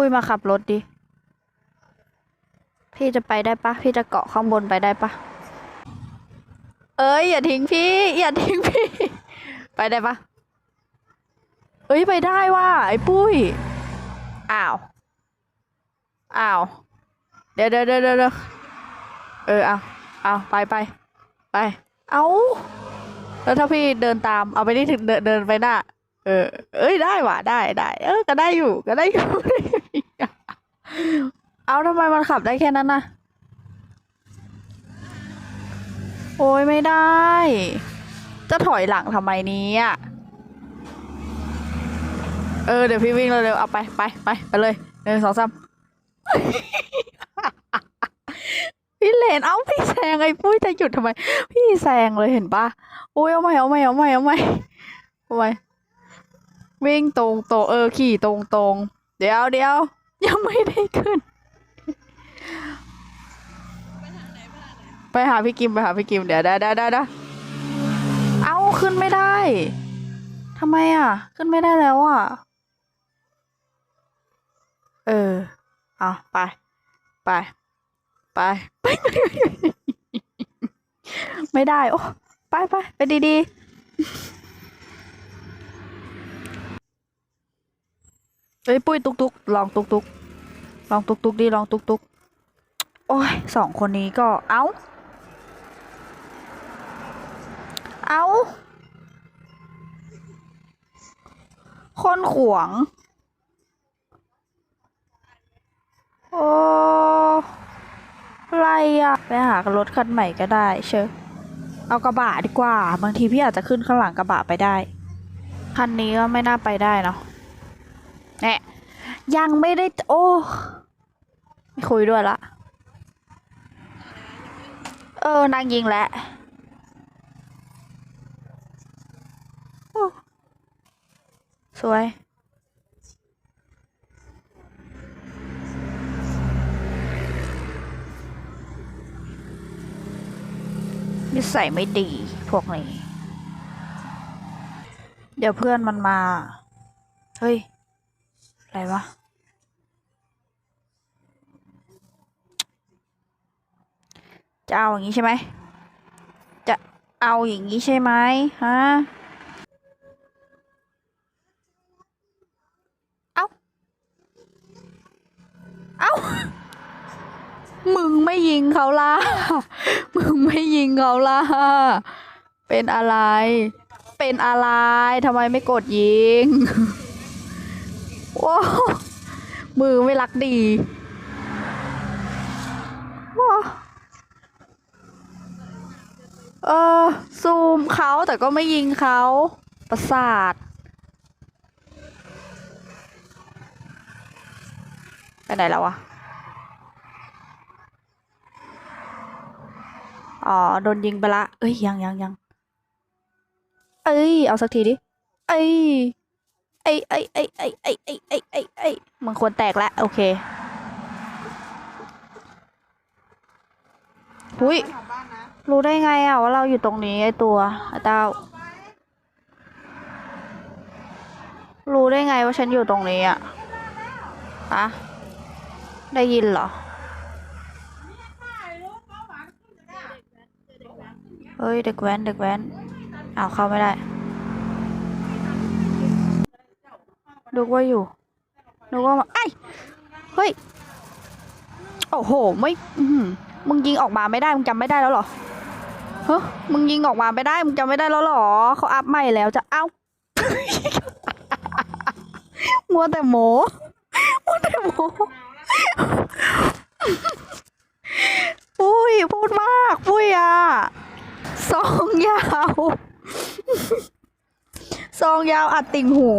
ปุ้ยมาขับรถดิ พี่จะไปได้ปะ พี่จะเกาะข้างบนไปได้ปะ เอ้ยอย่าทิ้งพี่ อย่าทิ้งพี่ ไปได้ปะ เอ้ยไปได้ว่ะไอ้ปุ้ย อ้าว อ้าว เดี๋ยวเดี๋ยวเดี๋ยวเดี๋ยวเออเอาเอาไปไปไป เอาแล้วถ้าพี่เดินตาม เอาไปนี่ถึงเดินเดินไปหน้า เออ เอ้ยได้ว่ะได้ได้เออ ก็ได้อยู่ ก็ได้อยู่ เอาทำไมมันขับได้แค่นั้นนะโอ้ยไม่ได้ จะถอยหลังทำไมเนี้อะเออเดี๋ยวพี่วิ่งเร็วๆเอาไปไปไปไปเลยหนึ่งสองสามพี่เลน เอ้าพี่แซงไอ้ปุ้ยจะหยุดทำไม พี่แซงเลยเห็นปะโอ้ยเอาใหม่เอาใหม่เอาใหม่เอาใหม่เอาใหม่ วิ่งตรงตรงเออขี่ตรงตรงเดี๋ยวเดี๋ยวยังไม่ได้ขึ้น ไปหาพี่กิมไปหาพี่กิมเดี๋ยวได้ได้ได้ได้เอาขึ้นไม่ได้ทำไมอะ ขึ้นไม่ได้แล้วอะ เออเอาไป ไป ไปไปไม่ได้ โอ้ไปไปไปดีๆ เฮ้ยปุ้ยตุกตุกลองตุกตุกลองตุกตุกดีลองตุกตุกโอ้ยสองคนนี้ก็เอาเอาคนขวงโอ้อะไรอะไปหารถคันใหม่ก็ได้เชอะเอากระบะดีกว่า บางทีพี่อาจจะขึ้นข้างหลังกระบะไปได้ คันนี้ก็ไม่น่าไปได้เนาะ แน่ยังไม่ได้ โอ้ไม่คุยด้วยละ เออนางยิงแล้วโอ้สวย นิสัยไม่ดีพวกนี้ เดี๋ยวเพื่อนมันมา เฮ้ย ไรวะจะเอาอย่างนี้ใช่ไหม จะเอาอย่างนี้ใช่ไหมฮะ เอาเอามึงไม่ยิงเขาล่ะ มึงไม่ยิงเขาล่ะ เป็นอะไร เป็นอะไร ทำไมไม่กดยิง ว้ามือไม่รักดีว้าเออ ซูมเขาแต่ก็ไม่ยิงเขาประสาทไปไหนแล้ววะ อ๋อ โดนยิงไปละ เอ้ย ยังยังยัง เอ้ย เอาสักทีดิ เอ้ย อ้ไอ้ไอ้ไอ้ไอ้ไอ้ไอ้ไอ้ไอ้มันควรแตกแล้วโอเคหุยรู้ได้ไงอะว่าเราอยู่ตรงนี้ไอ้ตัวไอ้เต้ารู้ได้ไงว่าฉันอยู่ตรงนี้อะอะได้ยินเหรอ เฮ้ยเด็กแว้นเด็กแว้นเอาเข้าไม่ได้ นึกว่าอยู่นึกว่ามาไอ้ยเฮ้ย โอ้โห ไม่มึงยิงออกมาไม่ได้ มึงจำไม่ได้แล้วหรอเฮ้ยมึงยิงออกมาไม่ได้ มึงจำไม่ได้แล้วหรอ เขาอัพใหม่แล้วจะ เอ้า มัวแต่โมมัวแต่โมปุ้ย พูดมาก ปุ้ยอะซองยาวซองยาวอัดติ่งหู